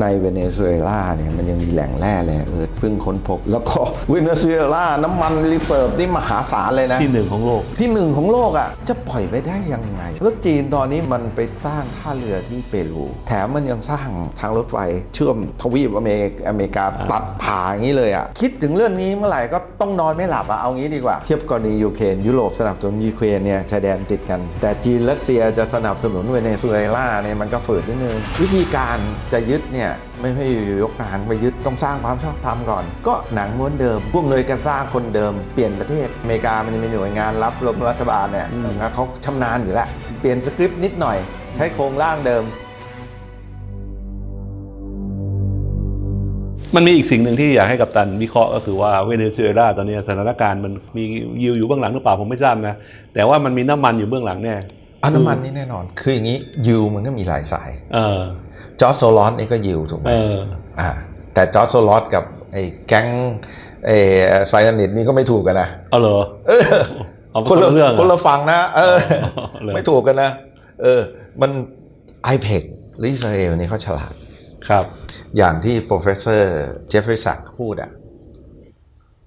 ในเวเนซุเอลาเนี่ยมันยังมีแหล่งแร่แร่เอิร์ธเพิ่งค้นพบ แล้วก็เวเนซุเอลาน้ำมันรีเซิร์ฟนี่มหาศาลเลยนะ ที่หนึ่งของโลกที่หนึ่งของโลกอะจะปล่อยไปได้ยังไง แล้วจีนตอนนี้มันไปสร้างท่าเรือที่เปรูแถมมันยังสร้างทางรถไฟเชื่อมทวีปอเมริกอเมริกาอ่าตัดผ่าอย่างนี้เลยอะคิดถึงเรื่องนี้เมื่อไหร่ก็ต้องนอนไม่หลับอะเอางี้ดีกว่า เทียบกรณียูเครนยุโรปสนับสนุนยูเครนเนี่ยชายแดนติดกัน แต่จีนรัสเซียจะสนับสนุนเวเนซุเอลาเนี่ยมันก็ฝืดนิดนึงวิธีการจะยึดเนี่ยไม่ให้อยู่ๆยกทหารไปยึดต้องสร้างความชอบธรรมก่อน ก็หนังม้วนเดิมพวกหน่วยการสร้างคนเดิมเปลี่ยนประเทศอเมริกามันจะมีหน่วยงานรับรบรัฐบาลเนี่ยอืมนะเขาชำนาญอยู่แล้วเปลี่ยนสคริปต์นิดหน่อย ใช้โครงร่างเดิม มันมีอีกสิ่งหนึ่งที่อยากให้กับตันวิเคราะห์ก็คือว่าเวเนซุเอลาตอนนี้สถานการณ์มันมียิวอยู่เบื้องหลังหรือเปล่าผมไม่ทราบนะแต่ว่ามันมีน้ำมันอยู่เบื้องหลังแน่อันน้ำมันนี่แน่นอน คืออย่างนี้ยิวมันก็มีหลายสาย เออ จอร์จโซลอสนี่ก็ยิวถูกไหมเอออ่า แต่จอร์จโซลอสกับไอ้แก๊งไอ้ไซยานิดนี่ก็ไม่ถูกกันนะเอาเหรอเออเอาคนละเรื่องเหรอคนละฝั่งนะ เอออ๋อเหรอไม่ถูกกันนะ เออ มัน IPEC หรืออิสราเอลนี่เขาฉลาด ครับ อย่างที่ professor Jeffrey Sachs พูดอะ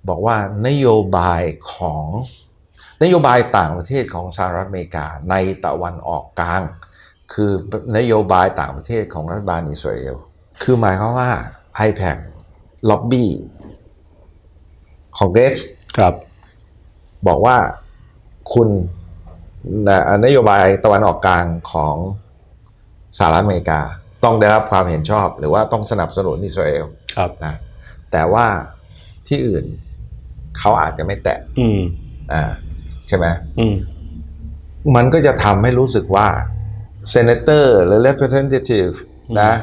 บอกว่านโยบายของนโยบายต่างประเทศของสหรัฐอเมริกาในตะวันออกกลาง คือนโยบายต่างประเทศของรัฐบาลอิสราเอล คือหมายความว่า IPEC ล็อบบี้ของเกรสครับ บอกว่าคุณนะนโยบายตะวันออกกลางของสหรัฐอเมริกา ต้องได้รับความเห็นชอบ หรือว่าต้องสนับสนุนอิสราเอลครับนะแต่ว่าที่อื่นเขาอาจจะไม่แตะ อืม อ่า ใช่ไหมอืม มันก็จะทำให้รู้สึกว่า เซเนเตอร์หรือ representative อืมนะ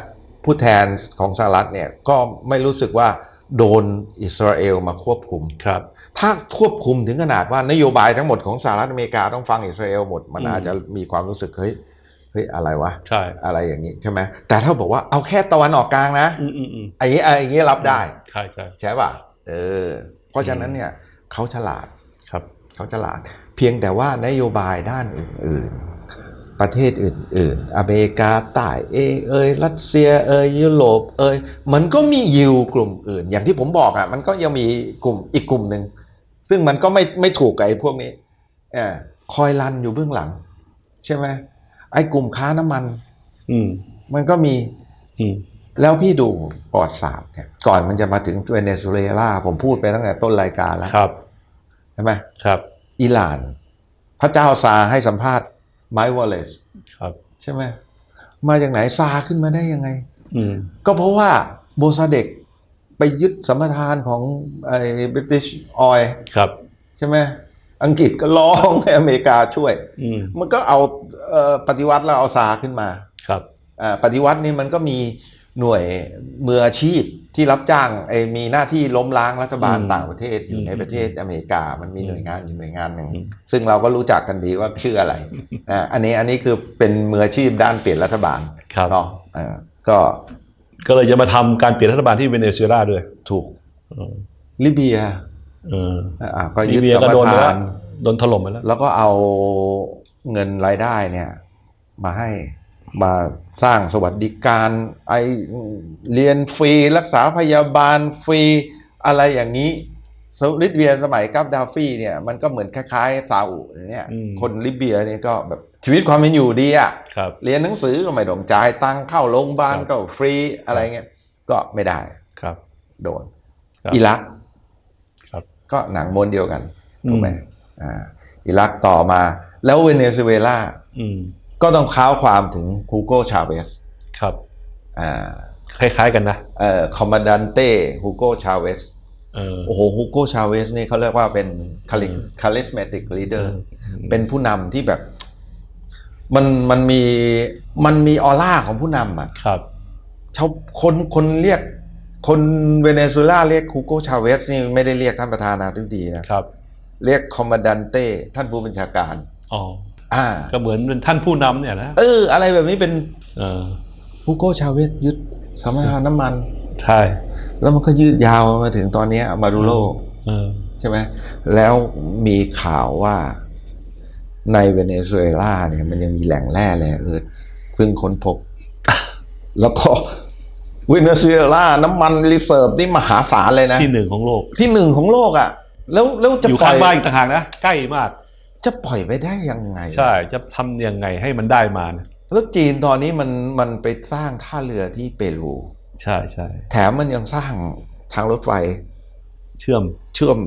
ผู้แทนของสหรัฐเนี่ยก็ไม่รู้สึกว่าโดนอิสราเอลมาควบคุมครับ ถ้าควบคุมถึงขนาดว่านโยบายทั้งหมดของสหรัฐอเมริกาต้องฟังอิสราเอลหมด มันอืมอาจจะมีความรู้สึกเฮ้ยเฮ้ยอะไรวะใช่อะไรอย่างนี้ใช่ไหมแต่ถ้าบอกว่าเอาแค่ตะวันออกกลางนะอืมอืมอืมอันนี้อันนี้รับได้ใช่ใช่ใช่ป่ะเออเพราะฉะนั้นเนี่ยเขาฉลาดครับเขาฉลาด เพียงแต่ว่านโยบายด้านอื่นๆ ประเทศอื่น ๆ อเมริกาใต้เองเอยรัสเซียเอยยุโรปเอยมันก็มียิวกลุ่มอื่น อย่างที่ผมบอกอะมันก็ยังมีกลุ่มอีกกลุ่มหนึ่งซึ่งมันก็ไม่ไม่ถูกกับไอ้พวกนี้เออคอยรันอยู่เบื้องหลัง ใช่ไหมไอ้กลุ่มค้าน้ำมัน อืม มันก็มี อืมแล้วพี่ดูประวัติศาสตร์เนี่ยก่อนมันจะมาถึงเวเนซุเอลาผมพูดไปตั้งแต่ต้นรายการแล้วครับใช่ไหมครับ อิหร่าน พระเจ้าซาให้สัมภาษณ์ ไมค์วอลเลซครับ ใช่ไหมมาจากไหนซาขึ้นมาได้ยังไง อืมก็เพราะว่าโบซาเด็กไปยึดสัมปทานของไอ้บริติชออยครับ ใช่ไหมอังกฤษก็ร้องให้อเมริกาช่วย อืมมันก็เอาเอ่อปฏิวัติแล้วเอาซาขึ้นมา ครับอ่าปฏิวัตินี่มันก็มี หน่วยมืออาชีพที่รับจ้างไอ้มีหน้าที่ล้มล้างรัฐบาลอืมต่างประเทศอยู่อืมในประเทศอเมริกา มันมีหน่วยงานอยู่หน่วยงานหนึ่งอืมซึ่งเราก็รู้จักกันดีว่าชื่ออะไรอ่าอันนี้อันนี้คือเป็นมืออาชีพด้านเปลี่ยนรัฐบาลครับเนาะอ่าก็ก็เลยจะมาทำการเปลี่ยนรัฐบาลที่เวเนซุเอลาด้วย ถูกอืมลิเบียเอออ่าก็ลิยึดเบียสัมก็ปโดนไปทาแล้วนโดนถล่มไปแล้ว แล้วก็เอาเงินรายได้เนี่ย มาให้ มาสร้างสวัสดิการไอเรียนฟรี รักษาพยาบาลฟรีอะไรอย่างนี้สลิเบียสมัยกับดาฟี่เนี่ยมันก็เหมือนคล้ายๆซาอุเนี่ยอืมคนลิเบียเนี่ยก็แบบชีวิตความเป็นอยู่ดีอะครับเรียนหนังสือก็ไม่ต้องจ่ายตังค์เข้าโรงพยาบาลครับก็ฟรีอะไรเงี้ยก็ไม่ได้ครับ โดนครับอิรักครับก็หนังม้วนเดียวกันถูกไหมอืมอ่าอิรักต่อมา แล้วเวเนซุเอลาอืม ก็ต้องค้าวความถึงฮูโกชาเวสครับ อ่า คล้ายๆกันนะ เอ่อคอมมานดันเต้ฮูโกชาเวสเออโอ้โหฮูโกชาเวสนี่เขาเรียกว่าเป็นคาลิอืมคาลิสเมติกลีเดอร์อืมเป็นผู้นำที่แบบ มันมันมีมันมีออร่าของผู้นำอะ ครับชาวคนคนเรียก คนเวเนซุเอลาเรียกฮูโกชาเวสนี่ไม่ได้เรียกท่านประธานาธิบดีนะครับ เรียกคอมมานดันเต้ท่านผู้บัญชาการ อ๋อ อ่าก็เหมือนเป็นท่านผู้นำเนี่ยนะเออ อะไรแบบนี้เป็นเออฮูโกชาเวสยึดสมรทานน้ำมัน ใช่แล้วมันก็ยืดยาวมาถึงตอนเนี้ยมาดูโลเออใช่ไหมแล้วมีข่าวว่าในเวเนซุเอลาเนี่ยมันยังมีแหล่งแร่แร่เอิร์ธเพิ่งค้นพบ แล้วก็เวเนซุเอลาน้ำมันรีเซิร์ฟนี่มหาศาลเลยนะที่หนึ่งของโลกที่หนึ่งของโลกอะ แล้วแล้วจะอยู่ปล่ข้าองยบ้านอีกต่างหากนะใกล้มาก จะปล่อยไปได้ยังไง ใช่จะทำยังไงให้มันได้มานะแล้วจีนตอนนี้มันมันไปสร้างท่าเรือที่เปรู ใช่ใช่แถมมันยังสร้างทางรถไฟ เชื่อมเชื่อม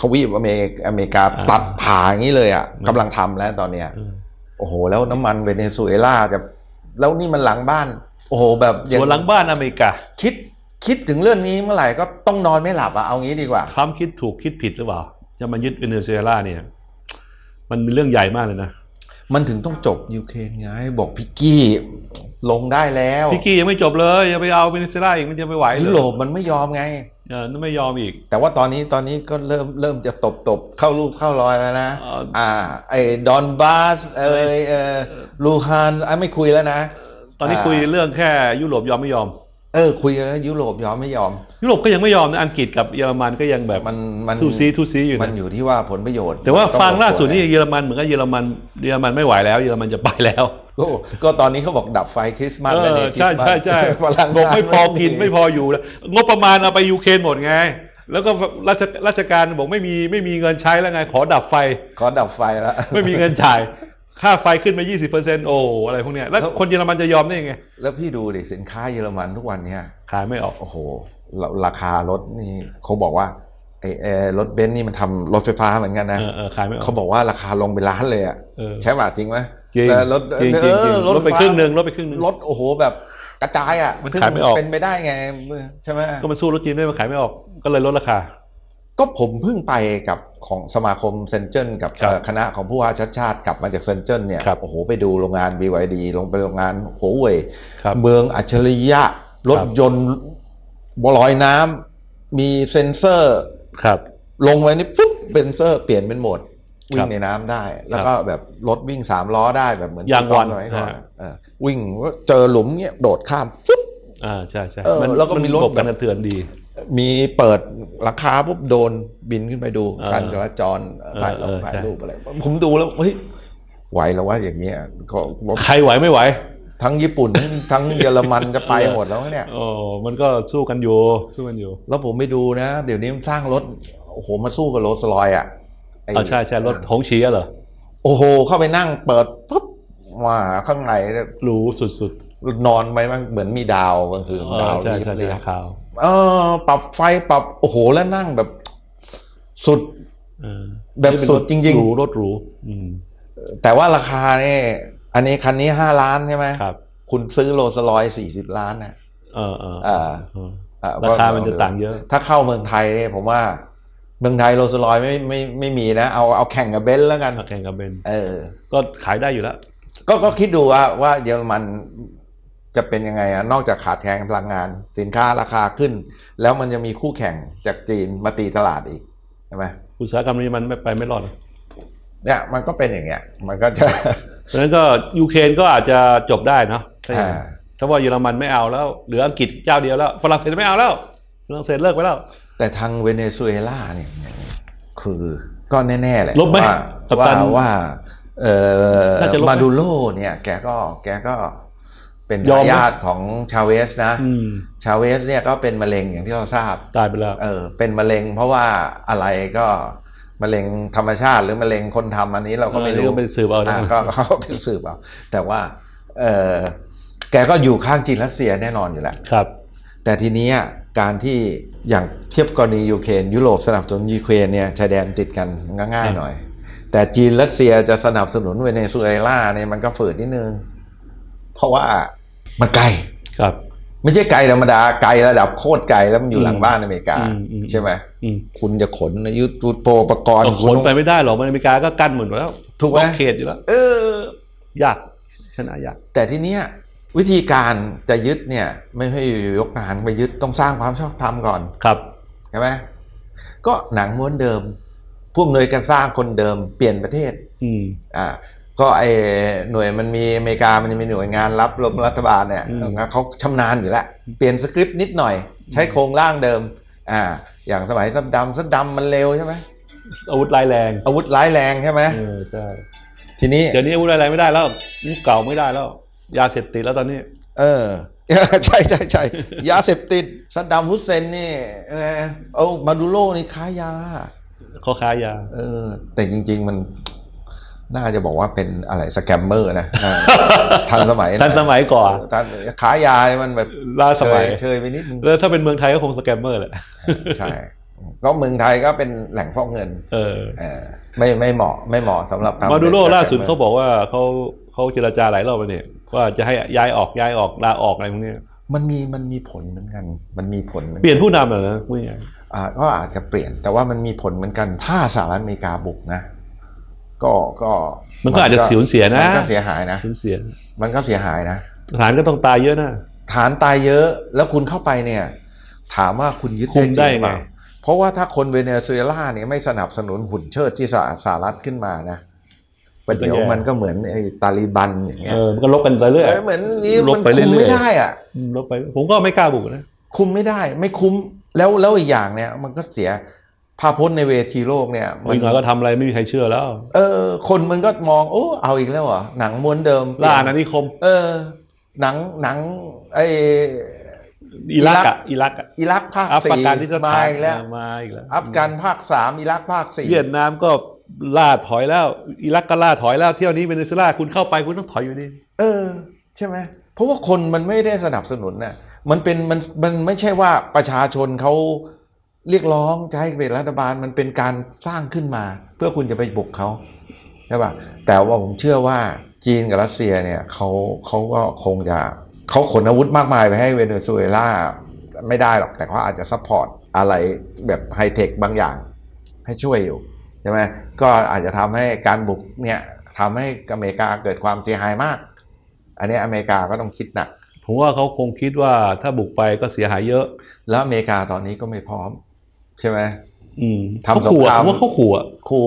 ทวีปอเมริกอเมริกาอ่าตัดผ่าอย่างนี้เลยอะอืมกำลังทำแล้วตอนเนี้ยเออโอ้โห แล้วน้ำมันเวเนซุเอลาจะแล้วนี่มันหลังบ้าน โอ้โห แบบอย่าส่วนหลังบ้านอเมริกา คิดคิดถึงเรื่องนี้เมื่อไหร่ก็ต้องนอนไม่หลับอะเอางี้ดีกว่าทรัมป์คิดถูกคิดผิดหรือเปล่า จะมายึดเวเนซุเอลาเนี่ย มันเป็นเรื่องใหญ่มากเลยนะ มันถึงต้องจบยูเครนไงบอกพิกกี้ลงได้แล้วพี่กี้ยังไม่จบเลยอย่าไปเอาเวเนซุเอลาอีกมันจะไม่ไหวเลยยุโรปมันไม่ยอมไง เออนั่นไม่ยอมอีก แต่ว่าตอนนี้ตอนนี้ก็เริ่มเริ่มจะตบตบเข้ารูปเข้ารอยแล้วนะ เอ่ออ่าไอ้ดอนบาสเอยเออลูฮานไอ้ไม่คุยแล้วนะ ตอนนี้อ่า คุยเรื่องแค่ยุโรปยอมไม่ยอม เออคุยกันแล้วยุโรปยอมไม่ยอม ยุโรปก็ยังไม่ยอมนะอังกฤษกับเยอรมันก็ยังแบบมันมันทูซีทูซีอยู่มันนะอยู่ที่ว่าผลประโยชน์แต่ว่าองฟังล่าสุดนี่บอกเยอรมันเหมือนกับเยอรมันเยอรมันไม่ไหวแล้วเยอรมันจะไปแล้วก็ก็ตอนนี้เขาบอกดับไฟคริสต์มาสเอแล้วอเนี่ยคริใช่สต์มาสใช่ใช่พลังบอกงานไม่พอกินไม่พออยู่แล้วงบประมาณเอาไปยูเครนหมดไง แล้วก็ราชราชการบอกไม่มีไม่มีเงินใช้แล้วไง ขอดับไฟ ขอดับไฟแล้วไม่มีเงินจ่าย ค่าไฟขึ้นมา20%โอ้อะไรพวกเนี้ยแล้วแล้วคนเยอรมันจะยอมได้ยังไง แล้วพี่ดูดิสินค้าเยอรมันทุกวันเนี่ยขายไม่ออก โอ้โหราราคารถนี่เขาบอกว่าไอ้เอ่อรถเบนซ์นี่มันทำรถไฟฟ้าเหมือนกันนะเออเออขายไม่ออกเขาบอกว่าราคาลงไปล้านเลยอะเออใช่ป่ะจริงไหมจริงแต่รถจริงจริงจริงเออลดไปฟ้าครึ่งหนึ่งลดไปครึ่งหนึ่งรถโอ้โหแบบกระจายอะมันขายไม่ออกเป็นไปได้ไงใช่ไหมก็มันสู้รถจีนด้วยมันขายไม่ออกก็เลยลดราคา ก็ผมเพิ่งไปกับของสมาคมเซนเจนกับครับเอ่อคณะของผู้ว่าชัดชาติกลับมาจากเซนเจนเนี่ยครับโอ้โหไปดูโรงงาน BYD ลงไปโรงงานหัวเว่ยครับเมืองอัจฉริยะ รถครับยนต์บลอยน้ำมีเซ็นเซอร์ครับ ลงไว้นี่ปุ๊บเซ็นเซอร์เปลี่ยนเป็นโหมดวิ่ครังบในน้ำได้ แล้วก็แบบรถวิ่งสามล้อได้แบบเหมือนยางวันสมัยก่อนฮะเออวิ่งเจอหลุมเนี่ยโดดข้ามปุ๊บอ่าใช่ใช่เออแล้วก็มีรถระบบการกระเทือนดี มีเปิดหลังคาปุ๊บโดนบินขึ้นไปดูเออการจราจรเออถ่ายลเองอถ่ายใช่รูปอะไรผมดูแล้วเฮ้ยไหวแล้วว่าอย่างเงี้ยก็ใครไหวไม่ไหว ทั้งญี่ปุ่นทั้งทั้งเยอรมันจะไปหมดแล้วเนี่ยโอ้มันก็สู้กันอยู่สู้กันอยู่ แล้วผมไปดูนะ เดี๋ยวนี้มันสร้างรถโอ้โหมาสู้กับโรลส์รอยซ์อะไอ๋อใช่ใช่รถหงชีอะเหรอโอ้โห เข้าไปนั่งเปิดปุ๊บมาข้างในเนี่ยหรูสุด นอนไปมันเหมือนมีดาวบางคืนๆเออดาวใช่รีบใช่เรียราคาวเออ ปรับไฟปรับโอ้โหแล้วนั่งแบบสุดเออแบบนี่เป็นสุดจริงๆหรูรถหรูอืมแต่ว่าราคาเนี่ยอันนี้คันนี้ห้าล้านใช่ไหมครับ คุณซื้อโรลส์รอยสี่สิบล้านนะเออเอออ่าเอออะราคามันจะต่างเยอะ ถ้าเข้าเมืองไทยเนี่ยผมว่าเมืองไทยโรลส์รอยไม่ไม่ไม่มีนะ เอาเอาแข่งกับเบนซ์แล้วกันแข่งกับเบนซ์เออ ก็ขายได้อยู่แล้วก็ก็คิดดูว่าว่าเยอรมัน จะเป็นยังไงอะนอกจากขาดแคลนพลังงาน สินค้าราคาขึ้น แล้วมันจะมีคู่แข่งจากจีนมาตีตลาดอีกใช่ไหมอุตสาหกรรมนี้มันไม่ไปไม่รอดหรอกเนี่ยมันก็เป็นอย่างเงี้ย มันก็จะเพราะฉะนั้นก็ยูเครนก็อาจจะจบได้เนาะถ้าอย่างนั้นอ่าถ้าว่าเยอรมันไม่เอาแล้วเหลืออังกฤษเจ้าเดียวแล้วฝรั่งเศสไม่เอาแล้วฝรั่งเศสเลิกไปแล้ว แต่ทางเวเนซุเอลาเนี่ยคือก็แน่ๆแหละลบไหมว่ากัปตัว่านว่าเออน่าจะลบไหมมาดูโลเนี่ย แกก็แกก็ เป็นยอมไหมทายาทของชาเวสนะ อืมชาเวสเนี่ยก็เป็นมะเร็งอย่างที่เราทราบ ตายไปแล้ว เออเป็นมะเร็งเพราะว่าอะไรก็มะเร็งธรรมชาติหรือมะเร็งคนทำอันนี้เราก็ไม่เออนี่รู้ก็ไปสืบเอาอะนะก็เขาก็ไปสืบเอาแต่ว่าเออแกก็อยู่ข้างจีนรัสเซียแน่นอนอยู่แล้วครับ แต่ทีนี้อะการที่อย่างเทียบกรณียูเครนยุโรปสนับสนุนยูเครนเนี่ยชายแดนติดกันมันก็ง่ายหน่อย แต่จีนรัสเซียจะสนับสนุนเวเนซุเอลาเนี่ยมันก็ฝืดนิดนึง เพราะว่ามันไกลครับ ไม่ใช่ไกลธรรมดาไกลระดับโคตรไกลแล้วมันอยู่หลังบ้านอเมริกาอืมอืมใช่ไหมอืมคุณจะขนยุทธโปรปกรณ์ก็ขคุณนต้องไปไม่ได้หรอกมันอเมริกาก็กั้นหมดแล้วถูกไหมบล็อเขตอยู่แล้ว เออ ยากชนะยาก แต่ทีเนี้ยวิธีการจะยึดเนี่ย ไม่ให้อยู่ๆยกทหารไปยึดต้องสร้างความชอบธรรมก่อนครับใช่ไหมก็หนังม้วนเดิมผู้อำนวยการสร้างคนเดิมเปลี่ยนประเทศ อืมอ่า ก็ไอหน่วยมันมีอเมริกามันจะมีหน่วยงานรับรบรัฐบาลเนี่ยอืมเขาชำนาญอยู่แล้วเปลี่ยนสคริปต์นิดหน่อย ใช้โครงร่างเดิม อ่า อย่างสมัยซัดดำซัดดำมันเร็วใช่ไหมอาวุธร้ายแรง อาวุธร้ายแรงใช่ไหมเออใช่ทีนี้เดี๋ยวนี้อาวุธร้ายแรงไม่ได้แล้วยุคเก่าไม่ได้แล้ว ยาเสพติดแล้วตอนนี้ เออใช่ใช่ใช่ยาเสพติดซัดดัมฮุสเซนนี่เออเอามาดูโรนี่ค้ายาเขาค้ายา เออ แต่จริง ๆ มัน น่าจะบอกว่าเป็นอะไรสแกมเมอร์นะอ่าทันสมัยะทันสมัยกว่าทันขายาเนี่ยมันแบบล่าสมัยเชเชยไปนิดนึงแล้วถ้าเป็นเมืองไทยก็คงสแกมเมอร์แหละใช่ก็เมืองไทยก็เป็นแหล่งฟอกเงิน เออเออไม่ไม่เหมาะไม่เหมาะสำหรับทำมาดูโรเป็นล่าสุดสแกมมอร์เขาบอกว่าเขาเขาเจรจาหลายรอบแล้วเนี่ยว่าจะให้ย้ายออกย้ายออกลาออกอะไรพวกเนี้ยมันมีมันมีผลเหมือนกัน มันมีผลหมือกัเปลี่ยนผู้นำเหรอนะพูดง่ายอ่าก็อาจจะเปลี่ยนแต่ว่ามันมีผลเหมือนกันถ้าสหรัฐอเมริกาบุกนะ ก็ก็ มันก็อาจจะสูญเสียนะมันก็เสียหายนะสูญเสีย มันก็เสียหายนะทหารก็ต้องตายเยอะนะฐานตายเยอะ แล้วคุณเข้าไปเนี่ย ถามว่าคุณยึดคุมจริงหรือเปได้ล่าไงเพราะว่าถ้าคนเวเนซุเอลาเนี่ยไม่สนับสนุนหุ่นเชิดที่สหสหรัฐขึ้นมานะประเดี๋ยวมันก็เหมือนไอ้ตาลีบันอย่างเงี้เอยอมันก็ลบกันไปเรื่อยเอ้ยเหมือนนี่ลบมันไปเรื่คุอยๆมไม่ได้อะอืมลบไป ผมก็ไม่กล้าบุกนะคุมไม่ได้ ไม่คุ้มแล้วแล้วอีกอย่างเนี่ย มันก็เสีย ภาพพจน์ในเวทีโลกเนี่ยอีกหน่อยก็ทำอะไรไม่มีใครเชื่อแล้ว เออ คนมันก็มองโอ้เอาอีกแล้วเหรอหนังม้วนเดิมล่าอาณานิคม เออ หนังหนังไออิรักอะอิรักอะอิรักภาคอัฟสี่กานิสมาถานอีกแล้วเออมาอีกแล้วอัฟกันภาคสามอิรักภาคสี่เวียดนามก็ล่าถอยแล้ว อิรักก็ล่าถอยแล้วเที่ยวนี้เวเนซุเอลาคุณเข้าไปคุณต้องถอยอยู่นี่เออ ใช่ไหมเพราะว่าคนมันไม่ได้สนับสนุนน่ะมันเป็นมันมันไม่ใช่ว่าประชาชนเขา เรียกร้องจะให้เป็นรัฐบาลมันเป็นการสร้างขึ้นมา เพื่อคุณจะไปบุกเขาใช่ป่ะแต่ว่าผมเชื่อว่าจีนกับรัสเซียเนี่ยเขาเขาก็คงจะเขาขนอาวุธมากมายไปให้เวเนซุเอลาไม่ได้หรอกแต่เขาอาจจะซัพพอร์ตอะไรแบบไฮเทคบางอย่างให้ช่วยอยู่ใช่ไหมก็อาจจะทำให้การบุกเนี่ยทำให้อเมริกาเกิดความเสียหายมาก อันนี้อเมริกาก็ต้องคิดหนักผมว่าเขาคงคิดว่าถ้าบุกไปก็เสียหายเยอะ แล้วอเมริกาตอนนี้ก็ไม่พร้อม ใช่ไหมอืมทำเขาขู่สงคอะรามผมว่าเขาขู่อะครู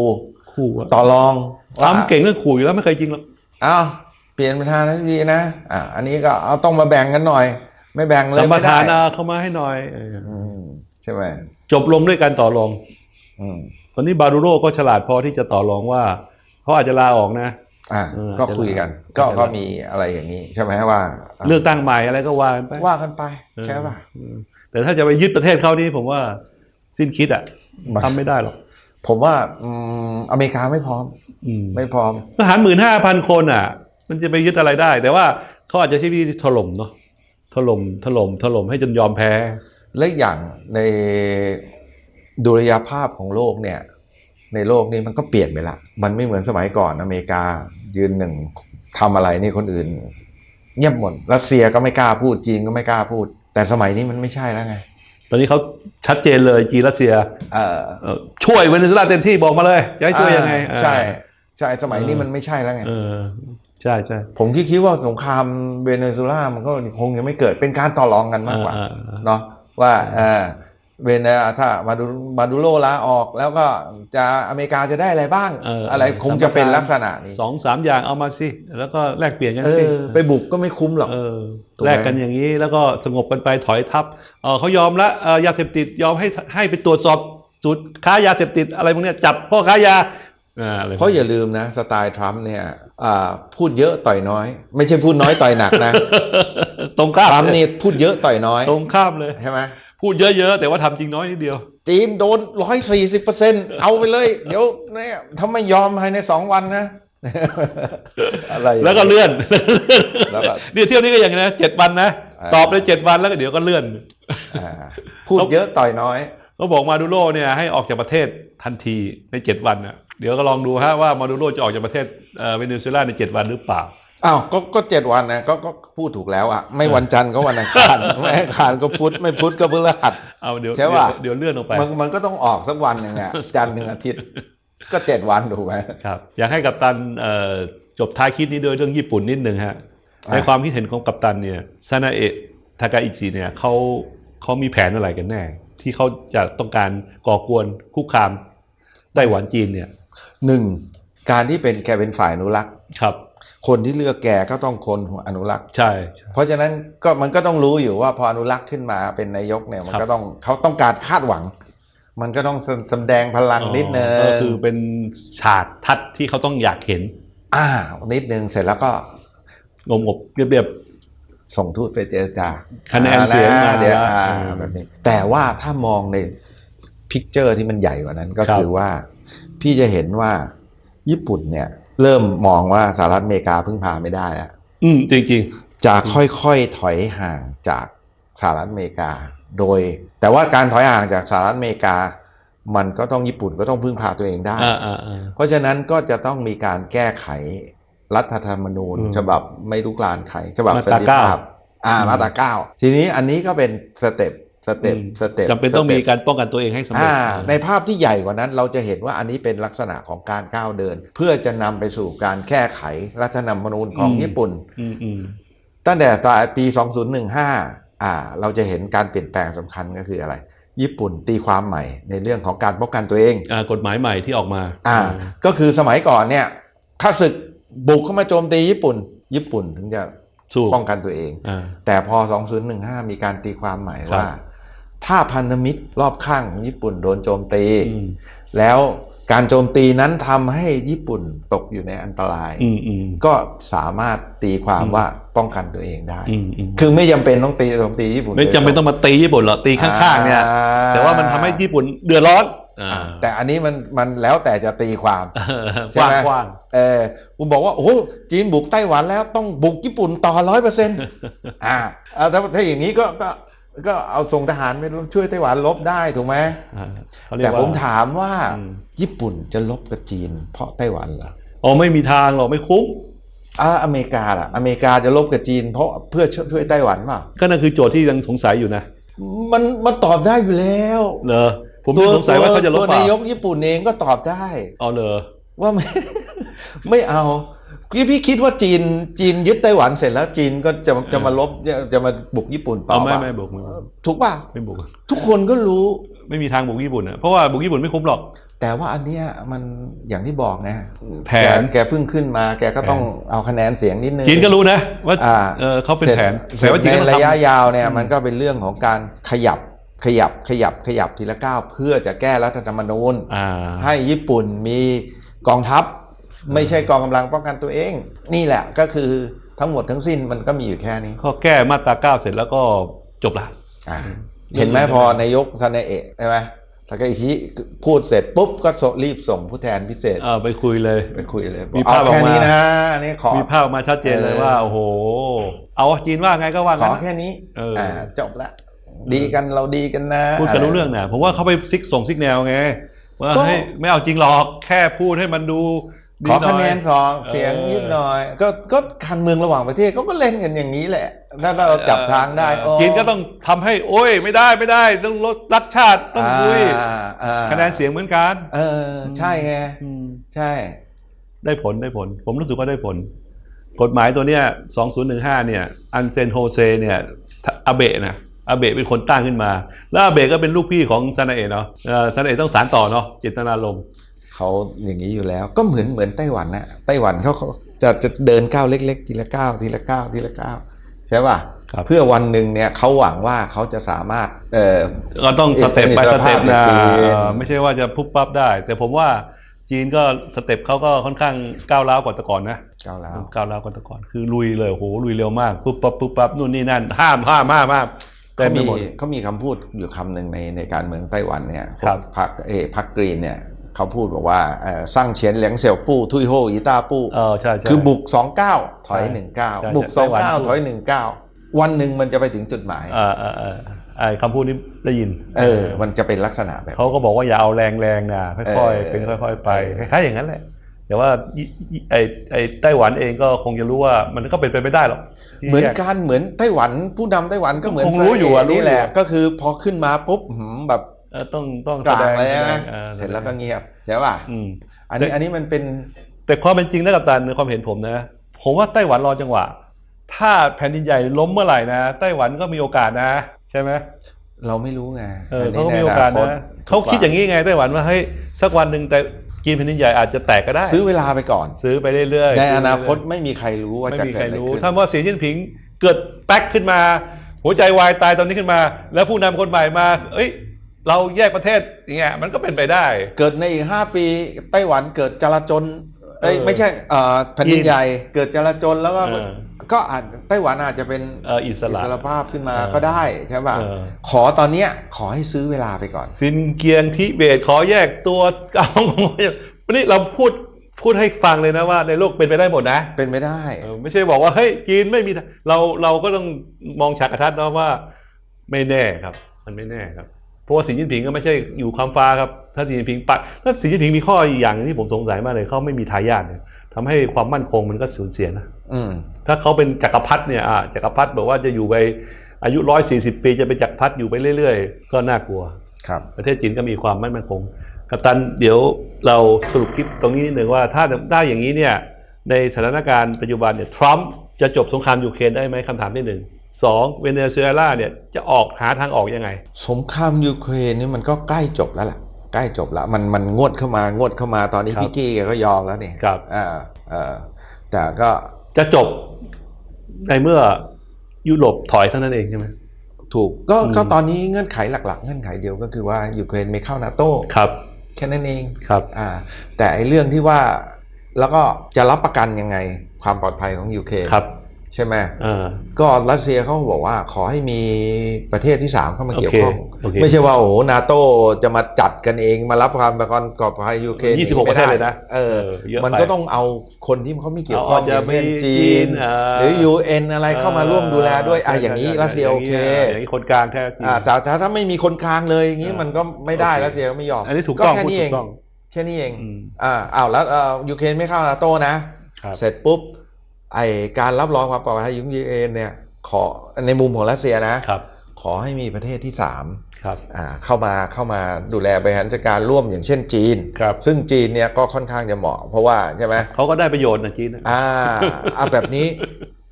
ขู่อะต่อรองว่าทำเก่งเรื่องขู่อยู่แล้วไม่เคยจริงหรอกอ้าวเปลี่ยนประธานาธิบดีนะอะอันนี้ก็เอาต้องมาแบ่งกันหน่อย ไม่แบ่งเลยสัมปไม่ได้ทานเอาเข้ามาให้หน่อยเอออืมใช่ไหมจบลงด้วยการต่อรอง อืมตอนนี้บารูโรก็ฉลาดพอที่จะต่อรองว่าเขาอาจจะลาออกนะอะเออก็คุยกัน ก็ก็มีอะไรอย่างนี้ ใช่ไหมว่าะเลือกตั้งใหม่อะไรก็ว่ากันไปว่ากันไปเออใช่ป่ะเออแต่ถ้าจะไปยึดประเทศเขานี่ผมว่า สิ้นคิดอะมันทำไม่ได้หรอก ผมว่าอืมอเมริกาไม่พร้อมอืมไม่พร้อมทหารหมื่นห้าพันคนอะ มันจะไปยึดอะไรได้ แต่ว่าเขาอาจจะใช้วิธีถล่มเนาะถล่มถล่มถล่มให้จนยอมแพ้ และอีกอย่างในดุลยภาพของโลกเนี่ย ในโลกนี้มันก็เปลี่ยนไปละ มันไม่เหมือนสมัยก่อนอเมริกายืนหนึ่งทำอะไรนี่คนอื่น เงียบหมดรัสเซียก็ไม่กล้าพูดจีนก็ไม่กล้าพูด แต่สมัยนี้มันไม่ใช่แล้วไง ตอนนี้เขาชัดเจนเลยจีนรัสเซียเออเอ่อช่วยเวเนซุเอลาเต็มที่บอกมาเลยจะให้ช่วยยังไงอ่าใช่อ่าใช่สมัยนี้เออ มันไม่ใช่แล้วไง เออใช่ใช่ผมคิดคิดว่าสงครามเวเนซุเอลามันก็คงยังไม่เกิดเป็นการต่อรองกันมากกว่าอ่าอ่าเนาะว่าเออ เวเนถ้ามาดูมาดูโรลาออกแล้วก็จะอเมริกาจะได้อะไรบ้างเอออะไรคงจะเป็นลักษณะนี้สองสามอย่างเอามาสิ แล้วก็แลกเปลี่ยนกันเอสิอไปบุกก็ไม่คุ้มหรอกเออถูกไหมแลกกันอย่างนี้แล้วก็สงบกันไปถอยทับเออเขายอมละเออยาเสพติดยอมให้ให้ไปตรวจสอบจุดค้ายาเสพติดอะไรพวกเนี้ยจับพ่อค้ายาอ่าอะไรเพราะอย่าลืมนะ สไตล์ทรัมป์เนี่ยอ่าพูดเยอะต่อยน้อย ไม่ใช่พูดน้อยต่อยหนักนะ ตรงข้ามทรัมป์นี่พูดเยอะต่อยน้อย ตรงข้ามเลยใช่ไหม พูดเยอะๆ แต่ว่าทำจริงน้อยนิดเดียว จีนโดนร้อยสี่สิบเปอร์เซ็นเอาไปเลย เดี๋ยวเนี่ยถ้าไม่ยอมภายในสองวันนะอะไรอย่างแล้วก็เงี้ยเลื่อนแล้วก็เนี่ยเที่ยวนี้ก็อย่างนี้นะเจ็ดวันนะอ่าตอบเลยเจ็ดวันแล้วก็เดี๋ยวก็เลื่อนอ่าพูดเยอะต่อยน้อยเขาบอกมาดูโรเนี่ยให้ออกจากประเทศทันทีในเจ็ดวันน่ะเดี๋ยวก็ลองดูฮะว่ามาดูโรจะออกจากประเทศเอ่อเวเนซุเอลาในเจ็ดวันหรือเปล่า อ้าวก็ก็เจ็ดวันนะก็ก็พูดถูกแล้วอะไม่วันจันทร์ก็วันอังคารไม่อังคารก็พุธไม่พุธก็พฤหัสเอาเดี๋ยวใช่ป่ะเดี๋ยวเดี๋ยวเลื่อนออกไปมันมันก็ต้องออกสักวันหนึ่งอะจันทร์ถึงอาทิตย์ ก็เจ็ดวันถูกไหมครับ อยากให้กัปตันเอ่อจบท้ายคลิปนี้ด้วยเรื่องญี่ปุ่นนิดนึงฮะอ่าในความคิดเห็นของกัปตันเนี่ยซานาเอะทากาอิจิเนี่ยเขาเขามีแผนอะไรกันแน่ ที่เขาจะต้องการก่อกวนคุกคามไต้หวันจีนเนี่ยหนึ่งการที่เป็นแกเป็นฝ่ายอนุรักษ์ครับ คนที่เลือกแกก็ต้องคนอนุรักษ์ใช่ใช่ เพราะฉะนั้นก็มันก็ต้องรู้อยู่ว่าพออนุรักษ์ขึ้นมาเป็นนายกเนี่ยมันครับก็ต้องเขาต้องการคาดหวัง มันก็ต้องแสแสดงพลังนิดนึงก็คือเป็นฉากทัดที่เขาต้องอยากเห็น อ่านิดนึงเสร็จแล้วก็งมงบเรียบส่งทูตไปเจรจาคะแนนเสียงมาเดี๋ยวแล้วอ่าอืมแบบนี้ แต่ว่าถ้ามองในพิกเจอร์ที่มันใหญ่กว่านั้นก็ครับคือว่า พี่จะเห็นว่าญี่ปุ่นเนี่ย เริ่มมองว่าสหรัฐอเมริกาพึ่งพาไม่ได้แล้วอืมจริงจะค่อยๆถอยห่างจากสหรัฐอเมริกา โดย แต่ว่าการถอยห่างจากสหรัฐอเมริกา มันก็ต้องญี่ปุ่นก็ต้องพึ่งพาตัวเองได้ๆอ่าอ่าอ่าเพราะฉะนั้นก็จะต้องมีการแก้ไขรัฐธรรมนูญอืมฉบับไม่ลุกลานใครฉบับมาสัตรานติเก้าภาพอ่าอืมมาตราเก้าทีนี้อันนี้ก็เป็นสเต็ป สเต็ปอืมสเต็ปจำเป็นต้องสมีต็ปการป้องกันตัวเองให้สำเร็จอ่าในภาพที่ใหญ่กว่านั้นเราจะเห็นว่าอันนี้เป็นลักษณะของการก้าวเดิน เพื่อจะนำไปสู่การแก้ไขรัฐธรรมนูญของอืมญี่ปุ่นอืมอืมตั้งแต่ปลายปี 2015 อ่า เราจะเห็นการเปลี่ยนแปลงสำคัญก็คืออะไร ญี่ปุ่นตีความใหม่ในเรื่องของการป้องกันตัวเองอ่ากฎหมายใหม่ที่ออกมา อ่า ก็คือสมัยก่อนเนี่ยข้าศึกบุกเข้ามาโจมตีญี่ปุ่น ญี่ปุ่นถึงจะสู้ป้องกันตัวเองอ่าแต่พอ 2015 มีการตีความใหม่ครับว่า ถ้าพันธมิตรรอบข้างของญี่ปุ่นโดนโจมตีอืมแล้วการโจมตีนั้นทำให้ญี่ปุ่นตกอยู่ในอันตรายอืมอืมก็สามารถตีความอืมว่าป้องกันตัวเองได้อืมอืมคือไม่จำเป็นต้องตีโจมตีญี่ปุ่น ไม่จำเป็นต้องมาตีญี่ปุ่นหรอกตีข้างๆเนี่ยอ่แต่ว่ามันทำให้ญี่ปุ่นเดือดร้อนอ่าอ่าแต่อันนี้มันมันแล้วแต่จะตีความกใช่ว้างไหมกว้างเออคุณบอกว่าโอ้โหจีนบุกไต้หวันแล้วต้องบุกญี่ปุ่นต่อร้อยเปอร์เซ็นต์อ่าอ่าถ้าถ้าอย่างนี้ก็ก็ ก็เอาส่งทหารไปช่วยไต้หวันลบได้ถูกไหมอ่าเขาเรียแต่กว่าผมถามว่าอืมญี่ปุ่นจะลบกับจีน เพราะไต้หวันเหรออ๋อไม่มีทางหรอกไม่คุ้มอ่าอเมริกาล่ะอเมริกาจะลบกับจีน เพราะเพื่อช่วยช่วยไต้หวันเปล่าก็นั่นคือโจทย์ที่ยังสงสัยอยู่นะ มันมันตอบได้อยู่แล้วเหรอผมยังสงสัยว่าเขาจะลบตัวเปล่านายกญี่ปุ่นเองก็ตอบได้เอาเลยว่าไม่ไม่เอา พี่พี่คิดว่าจีนจีนยึดไต้หวันเสร็จแล้วจีนก็จะจะมาลบจะมาบุกญี่ปุ่นต่อเอาไม่ป่ะไม่บุกไม่บุกถูกป่ะไม่บุกทุกคนก็รู้ไม่มีทางบุกญี่ปุ่นนะเพราะว่าบุกญี่ปุ่นไม่คุ้มหรอก แต่ว่าอันเนี้ยมันอย่างที่บอกไงแผนกแกเพิ่งขึ้นมา แกก็ต้องเอาคะแนนเสียงนิดนึงจีนก็รู้นะว่าอ่าเออเขาเป็นแผนเสร็แต่จว่าจีนในก็ต้องระยะทำยาวเนี่ยอืมมันก็เป็นเรื่องของการขยับขยับขยับขยับทีละก้าวเพื่อจะแก้รัฐธรรมนูญอ่าให้ญี่ปุ่นมีกองทัพ ไม่ใช่กองกำลังป้องกันตัวเอง นี่แหละก็คือทั้งหมดทั้งสิ้นมันก็มีอยู่แค่นี้ก็แก้มาตราเก้าเสร็จแล้วก็จบละอ่าอืมเห็นไหมพอนายกซาเนเอะใช่ไหมทากาอิชิพูดเสร็จปุ๊บก็ส่งรีบส่งผู้แทนพิเศษเออไปคุยเลย ไปคุยเลยมีเอาภาพออกแค่มานี้นะอันนี่ขอมีภาพออกมาชัดเจนเลยเออว่าโอ้โห เอาจีนว่าไงก็ว่าของั้นแค่นี้เอออ่าจบละดีกันเราดีกันนะพูดกันรู้เรื่องนะผมว่าเขาไปซิกส่งซิกแนวไงว่าก็ให้ไม่เอาจริงหรอกแค่พูดให้มันดูดี ขอหน่ยคะแนนสองเออเสียงนิดหน่อย ก็ก็การเมืองระหว่างประเทศเขาก็เล่นกันอย่างนี้แหละ ถ้าเราจับทางได้เออโอ้จีนก็ต้องทำให้ โอ้ยไม่ได้ไม่ได้ ต้องลดรักชาติต้องคุยอ่าอ่าคะแนนเสียงเหมือนกัน เออ ใช่ไงอืมใช่ ได้ผลได้ผล ผมรู้สึกว่าได้ผล กฎหมายตัวเนี้ย2015 เนี่ย อันเซนโฮเซเนี่ยอาเบะนะอาเบะเป็นคนตั้งขึ้นมา แล้วอาเบะก็เป็นลูกพี่ของซานาเอะเนาะเอ่อซานาเอะต้องสารต่อเนาะเจตนารมณ์ เขาอย่างนี้อยู่แล้ว ก็เหมือนเหมือนไต้หวันนะไต้หวันเขาเขาจะจะเดินก้าวเล็ก ๆ ทีละก้าวทีละก้าวทีละก้าวใช่ป่ะครับเพื่อวันหนึ่งเนี่ยเขาหวังว่าเขาจะสามารถเอ่อก็ต้องสเต็ปไปอิสสรภาเต็พปนะในจีนเอ่อไม่ใช่ว่าจะปุ๊บปั๊บได้ แต่ผมว่าจีนก็สเต็ปเขาก็ค่อนข้างก้าวร้าวกว่าแต่ก่อนนะก้าวแล้วก้าวร้าวกว่าแต่ก่อนคือลุยเลยโอ้โหลุยเร็วมากปุ๊บปั๊บปุ๊บปั๊บนู่นนี่นั่นห้ามห้ามห้ามห้ามเต็เขามไปมีหมดเขามีคำพูดอยู่คำหนึ่งในในการเมืองไต้หวันเนี่ยครับพรรคเออพรรคกรีนเนี่ย เขาพูดบอกว่าเอ่อสร้างเฉียนเหลียงเสี่ยวปู้ทุยโฮอีต้าปู้เออใช่ใช่คือบุกสองเก้าถอยใช่หนึ่งเก้าใช่บุกใช่สองไต้หวันเก้าพูดถอยหนึ่งเก้าวันหนึ่งมันจะไปถึงจุดหมายเออเออเออไอ้คำพูดนี้ได้ยิน เออ มันจะเป็นลักษณะแบบเขาก็บอกว่าอย่าเอาแรงแรงนะค่อยเออๆเป็นค่อย ๆ ไปคล้ายๆอย่างนั้นแหละแต่ว่าอิอิไอ้ไอ้ไต้หวันเองก็คงจะรู้ว่ามันก็เป็นไปไม่ได้หรอกที่เหมือนแยกันเหมือนไต้หวันผู้นำไต้หวันก็เหมือนคงรู้อยู่อะรู้อยู่นี่แหละ ก็คือพอขึ้นมาปุ๊บหืมแบบเออ ต้องต้องกลางแสดเลยแสดนะงออเสร็จแล้วก็เงียบใช่ป่ะอืม อันนี้อันนี้มันเป็น แต่ความเป็นจริงแล้วกับตันในความเห็นผมนะ ผมว่าไต้หวันรอจังหวะ ถ้าแผ่นดินใหญ่ล้มเมื่อไหร่นะไต้หวันก็มีโอกาสนะ ใช่ไหมเราไม่รู้ไงเอออันเขานี้ก็มีในโอกาสคตนะเขาคิดอย่างนี้ไงไต้หวันว่าเฮ้ยสักวันหนึ่งแต่จีนแผ่นดินใหญ่อาจจะแตกก็ได้ ซื้อเวลาไปก่อน ซื้อไปเรื่อยๆในซื้อนาคตไปเรื่อยๆไม่มีใครรู้ว่าไม่จะมีเกิใคดรอะไรรู้ขึ้นถ้าว่าสีจิ้นผิงเกิดแป๊กขึ้นมา หัวใจวายตายตอนนี้ขึ้นมา แล้วผู้นำคนใหม่มา เอ้ย เราแยกประเทศอย่างเงี้ยมันก็เป็นไปได้ เกิดในอีกห้าปีไต้หวันเกิดจลาจลเอ้ยเออไม่ใช่เอ่อแผ่นดินจีนใหญ่เกิดจลาจลแล้วก็เออก็อาจไต้หวันอาจจะเป็นเอ่ออิสระภาพขึ้นมาเออก็ได้ใช่ป่ะเออ ขอตอนเนี้ยขอให้ซื้อเวลาไปก่อน ซินเกียงทิเบตขอแยกตัวเอาวันนี้เราพูดพูดให้ฟังเลยนะว่าในโลกเป็นไปได้หมดนะเป็นไม่ได้ เออไม่ใช่บอกว่าเฮ้ยจีนไม่มีทางเราเราก็ต้องมองฉากกระทัดนะว่า ไม่แน่ครับ มันไม่แน่ครับ เพราะว่าสีจิ้นผิงก็ไม่ใช่อยู่ความฟ้าครับ ถ้าสีจิ้นผิงปัดถ้าสีจิ้นผิงมีข้ออีกอย่างหนึ่งที่ผมสงสัยมากเลยเขาไม่มีทายาทเนี่ยทำให้ความมั่นคงมันก็สูญเสียนะอืมถ้าเขาเป็นจักรพรรดิเนี่ยอ่าจักรพรรดิบอกว่าจะอยู่ไปอายุร้อยสี่สิบปีจะเป็นจักรพรรดิอยู่ไปเรื่อย ๆ ก็น่ากลัวครับ ประเทศจีนก็มีความไม่มั่นคงกัปตันเดี๋ยวเราสรุปคลิปตรงนี้นิดหนึ่งว่าถ้าได้อย่างนี้เนี่ยในสถานการณ์ปัจจุบันเนี่ยทรัมป์จะจบสงครามยูเครนได้ไหมคำถามที่หนึ่ง สองเวเนซุเอลาเนี่ยจะออกหาทางออกยังไง สงครามยูเครนนี่มันก็ใกล้จบแล้วล่ะใกล้จบแล้วมันมันงวดเข้ามางวดเข้ามาตอนนี้ครับพี่กี้แกก็ยอมแล้วนี่ครับอ่าเออแต่ก็จะจบในเมื่อยุโรปถอยเท่านั้นเองใช่ไหมถูกก็อืมก็ตอนนี้เงื่อนไขหลัก ๆ เงื่อนไขเดียวก็คือว่ายูเครนไม่เข้านาโต้ครับแค่นั้นเองครับอ่าแต่ไอ้เรื่องที่ว่าแล้วก็จะรับประกันยังไงความปลอดภัยของยูเครนครับ ใช่ไหมอ่าก็รัสเซียเขาบอกว่าขอให้มีประเทศที่ 3 เข้ามาเกี่ยวข้องโอเคโอเคไม่ใช่ว่าโอ้โหนาโตจะมาจัดกันเองมารับความประกันปลอดภัยยูเครนยี่สิบหกประเทศเลยนะเออเออเยอะมันไปก็ต้องเอาคนที่เขาไม่เกี่ยวข้องเอาอาจจะอย่างเช่นมีจีจีนนอ่าหรือ UN อะไรเข้ามาร่วมดูแลด้วยอะอย่างนี้รัสเซียโอเคอย่างนี้คนกลางแท้จริงอ่าแต่ถ้าถ้าไม่มีคนกลางเลยอย่างนี้อ่ามัมันก็ไม่ได้โอเครัสเซียก็ไม่ยอมอันนี้ถูกต้องแค่พูดนี้เอถูงกต้องแค่นี้เองอืมอ่าอ้าวแล้วเอ่อยูเครนไม่เข้านาโต้นะครับเสร็จปุ๊บ ไอการรับรองความปลอดภัยยุงยูเอ็นเนี่ยขอในมุมของรัสเซียนะครับ ขอให้มีประเทศที่สามครับอ่าเข้ามาเข้ามาดูแลบริหารจัดการร่วมอย่างเช่นจีนครับซึ่งจีนเนี่ยก็ค่อนข้างจะเหมาะ เพราะว่าใช่ไหมเขาก็ได้ประโยชน์นะจีนนะอ่าเอาแบบนี้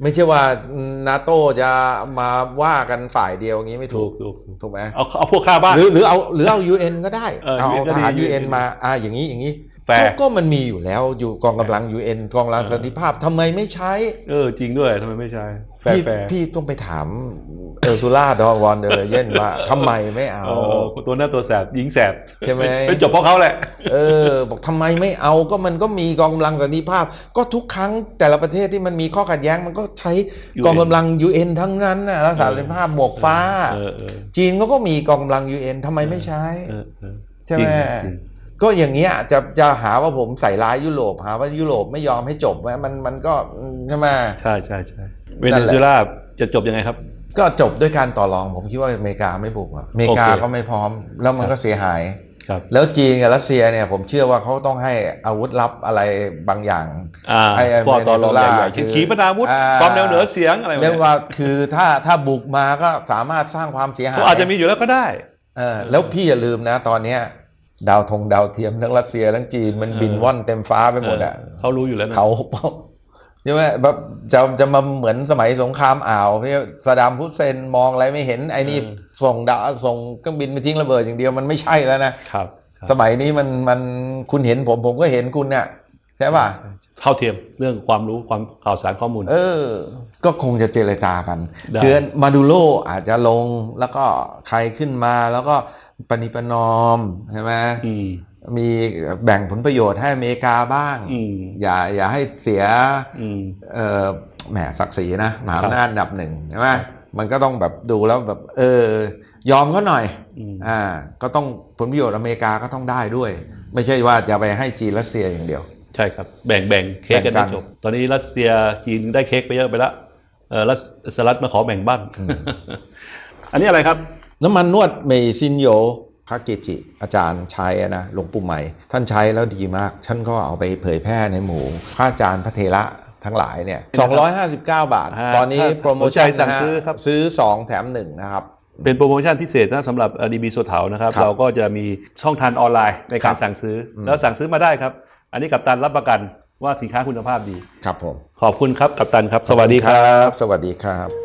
ไม่ใช่ว่านาโต้จะมาว่ากันฝ่ายเดียวอย่างนี้ไม่ถูถูกกถูกถูกถูกไหมเอาเอาพวกข้าบ้านหรือหรือเอาหรือเอา UN ก็ได้ เออเอา UN ก็ทหารดี UN UN มาอ่าอย่างนี้อย่างนี้ แฟร์ก็ก็มันมีอยู่แล้วอยู่กองกำลัง UN กองกำลังเออสันติภาพทำไมไม่ใช้ เออจริงด้วยทำไมไม่ใช่แฟร์พี่แฟร์พี่ต้องไปถามเออร์ซูล่าดอวอนเดอร์เยนว่าทำไมไม่เอาเออตัวหน้าตัวแสบยิงแสบใช่ไหมปจบเพราะเขาแหละ เออ บอกทำไมไม่เอาก็มันก็มีกองกำลังสันติภาพ ก็ทุกครั้งแต่ละประเทศที่มันมีข้อขัดแย้งมันก็ใช้ UN กองกำลัง UN ทั้งนั้นนะรักษาสันติภาพหมวกฟ้าเออเออจีนเขาก็มีกองกำลัง UN ทำไมไม่ใช้เออเออใช่ไหมจริงจริง ก็อย่างเงี้ยจะจะหาว่าผมใส่ร้ายยุโรปหาว่ายุโรปไม่ยอมให้จบไหมมันมันก็ใช่ไหมใช่ใช่ใช่เวนั่เนนแหละซุเอลาจะจบยังไงครับ ก็จบด้วยการต่อรองผมคิดว่าอเมริกาไม่บุกอะอเมริกาโอเคก็ไม่พร้อม แล้วมันก็เสียหายครับแล้วจีนกับรัสเซียเนี่ยผมเชื่อว่าเขาต้องให้อาวุธลับอะไรบางอย่างอ่าไอ้ไอ้พวกต่อรองเวเนซุเอลาใหญ่ๆคือขีปนาวุธอ่าความเร็วเหนือเสียงอะไรแบบเรียกนี้ว่าคือถ้าถ้าบุกมาก็สามารถสร้างความเสียหายเขาอาจจะมีอยู่แล้วก็ได้เออแล้วพี่อย่าลืมนะ ตอนเนี้ย ดาวธงดาวเทียมทั้งรัสเซียทั้งจีนมันบินเออว่อนเต็มฟ้าไปหมดอะเออเขารู้อยู่แล้วนะเขาใช่ไหมแบบจะจะมาเหมือนสมัยสงครามอ่าวที่สดามฟุตเซนมองอะไรไม่เห็นไอ้นี่ส่งดาวส่งเครื่องบินไปทิ้งระเบิดอย่างเดียวมันไม่ใช่แล้วนะครับครับสมัยนี้มันมันคุณเห็นผมผมก็เห็นคุณเนี่ยใช่ป่ะเท่าเทียมเรื่องความรู้ความข่าวสารข้อมูล เออ ก็คงจะเจรจากันได้คือมาดูโรอาจจะลงแล้วก็ใครขึ้นมาแล้วก็ ปณิประนอมใช่ไหมอืมมีแบ่งผลประโยชน์ให้อเมริกาบ้างอืมอย่าอย่าให้เสียอืมเออแหมศักดิ์ศรีนะมหาครับอำนาจอันดับหนึ่งใช่ไหมมันก็ต้องแบบดูแล้วแบบ เออยอมเขาหน่อยอืมอ่าก็ต้องผลประโยชน์อเมริกาก็ต้องได้ด้วย ไม่ใช่ว่าจะไปให้จีนรัสเซียอย่างเดียว ใช่ครับ แบ่งแบ่งเค้กกันแบ่ได้งกันจบตอนนี้รัสเซียจีนได้เค้กไปเยอะไปแล้วเออรัสสหรัฐมาขอแบ่งบ้างอืมอันนี้อะไรครับ น้ำมันนวดเมซินโยคาเกจิอาจารย์ใช้อะนะหลวงปู่ใหม่ ท่านใช้แล้วดีมาก ท่านก็เอาไปเผยแพร่ในหมู่ข้าอาจารย์พระเทระทั้งหลายเนี่ย 259 บาทฮะตอนนี้ถ้าโปรโมชั่นสนใจสั่งนะฮะซื้อครับซื้อ 2 แถม 1 นะครับ เป็นโปรโมชั่นพิเศษนะสำหรับดีบีโซเถานะครับครับเราก็จะมีช่องทางออนไลน์ในการครับสั่งซื้ออมแล้วสั่งซื้อมาได้ครับ อันนี้กัปตันรับประกันว่าสินค้าคุณภาพดี ครับผม ขอบคุณครับกัปตันครับ สวัสดีครับ สวัสดีครับ